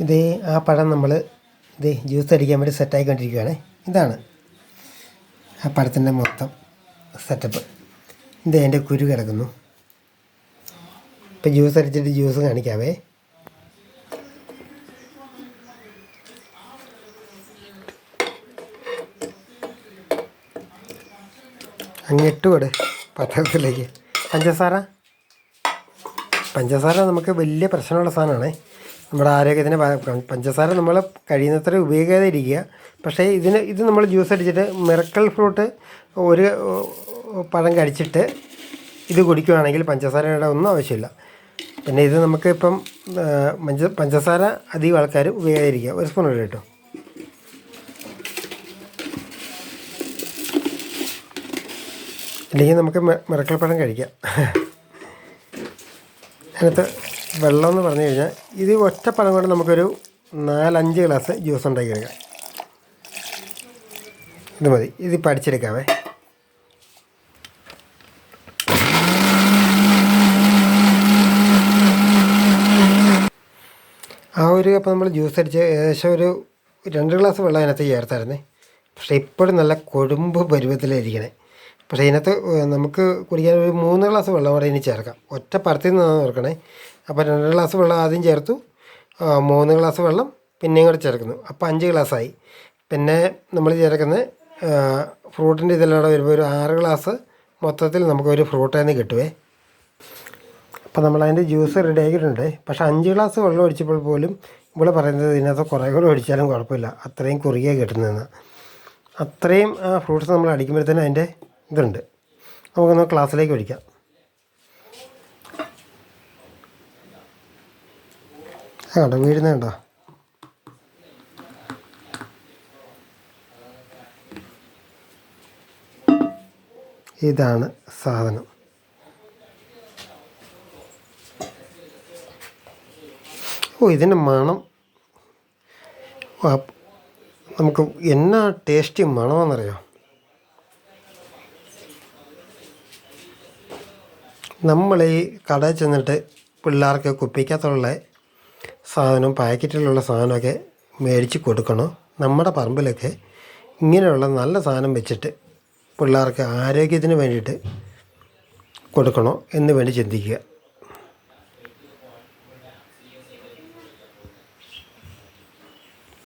ഇത് ആ പഴം നമ്മൾ ഇത് ജ്യൂസ് അടിക്കാൻ വേണ്ടി സെറ്റായിക്കൊണ്ടിരിക്കുകയാണ് ഇതാണ് ആ പഴത്തിന്റെ മൊത്തം സെറ്റപ്പ് ഇത് അതിന്റെ കുരു കിടക്കുന്നു. ഇപ്പം ജ്യൂസ് അടിച്ചിട്ട് ജ്യൂസ് കാണിക്കാവേ. അങ്ങിട്ട് കൊടു പത്രത്തിലേക്ക്. പഞ്ചസാര. പഞ്ചസാര നമുക്ക് വലിയ പ്രശ്നമുള്ള സാധനമാണ്. നമ്മുടെ ആരോഗ്യത്തിന് പഞ്ചസാര നമ്മൾ കഴിയുന്നത്ര ഉപയോഗിക്കാതെ ഇരിക്കുക പക്ഷേ ഇതിന് ഇത് നമ്മൾ ജ്യൂസ് അടിച്ചിട്ട് മിറക്കൽ ഫ്രൂട്ട് ഒരു പഴം കടിച്ചിട്ട് ഇത് കുടിക്കുകയാണെങ്കിൽ പഞ്ചസാരയുടെ ഒന്നും ആവശ്യമില്ല. പിന്നെ ഇത് നമുക്ക് ഇപ്പം പഞ്ച പഞ്ചസാര അധികം ആൾക്കാർ ഉപയോഗിക്കാതിരിക്കുക. ഒരു സ്പൂൺ ഇട്ട് കേട്ടോ. അല്ലെങ്കിൽ നമുക്ക് മിറക്കൽ പഴം കഴിക്കാം. അതിനകത്ത് വെള്ളം എന്ന് പറഞ്ഞു കഴിഞ്ഞാൽ ഇത് ഒറ്റ പഴം കൊണ്ട് നമുക്കൊരു നാലഞ്ച് ഗ്ലാസ് ജ്യൂസ് ഉണ്ടാക്കി എടുക്കാം. ഇത് മതി. ഇത് പഠിച്ചെടുക്കാവേ ആ ഒരു കപ്പ് നമ്മൾ ജ്യൂസ് അടിച്ച് ഏകദേശം ഒരു രണ്ട് ഗ്ലാസ് വെള്ളം അതിനകത്ത് ചേർത്തായിരുന്നേ. പക്ഷേ ഇപ്പോഴും നല്ല കൊഴുമ്പ് പരുവത്തിലായിരിക്കണേ. പക്ഷേ ഇതിനകത്ത് നമുക്ക് കുടിക്കാൻ ഒരു മൂന്ന് ഗ്ലാസ് വെള്ളം കൂടെ ഇനി ചേർക്കാം. ഒറ്റ പരത്തിൽ നിന്നാണ് ഓർക്കണേ. അപ്പോൾ രണ്ട് ഗ്ലാസ് വെള്ളം ആദ്യം ചേർത്തു. മൂന്ന് ഗ്ലാസ് വെള്ളം പിന്നെയും കൂടെ ചേർക്കുന്നു. അപ്പോൾ അഞ്ച് ഗ്ലാസ്സായി. പിന്നെ നമ്മൾ ചേർക്കുന്നത് ഫ്രൂട്ടിന്റെ ഇതിലൂടെ വരുമ്പോൾ ഒരു ആറ് ഗ്ലാസ് മൊത്തത്തിൽ നമുക്കൊരു ഫ്രൂട്ടിൽ കിട്ടുവേ. അപ്പോൾ നമ്മൾ അതിന്റെ ജ്യൂസ് റെഡി ആക്കിയിട്ടുണ്ട്. പക്ഷേ അഞ്ച് ഗ്ലാസ് വെള്ളം ഒഴിച്ചപ്പോൾ പോലും ഇവിടെ പറയുന്നത് ഇതിനകത്ത് കുറേ കൂടെ ഒഴിച്ചാലും കുഴപ്പമില്ല. അത്രയും കുറുകിയ കിട്ടുന്നതെന്ന് അത്രയും ആ ഫ്രൂട്ട്സ് നമ്മൾ അടിക്കുമ്പോഴത്തേനും അതിന്റെ ഇതുണ്ട്. നമുക്കൊന്ന് ക്ലാസ്സിലേക്ക് ഒഴിക്കാം. ആ കണ്ടോ വീഴുന്ന കണ്ടോ ഇതാണ് സാധനം. ഓ ഇതിന്റെ മണം. നമുക്ക് എന്നാ ടേസ്റ്റി മണമെന്നറിയാം നമ്മൾ ഈ കടയിൽ ചെന്നിട്ട് പിള്ളേർക്ക് കുപ്പിക്കകത്തുള്ള സാധനം പാക്കറ്റിലുള്ള സാധനമൊക്കെ മേടിച്ച് കൊടുക്കണോ. നമ്മുടെ പറമ്പിലൊക്കെ ഇങ്ങനെയുള്ള നല്ല സാധനം വെച്ചിട്ട് പിള്ളേർക്ക് ആരോഗ്യത്തിന് വേണ്ടിയിട്ട് കൊടുക്കണോ എന്ന് വേണ്ടി ചിന്തിക്കുക.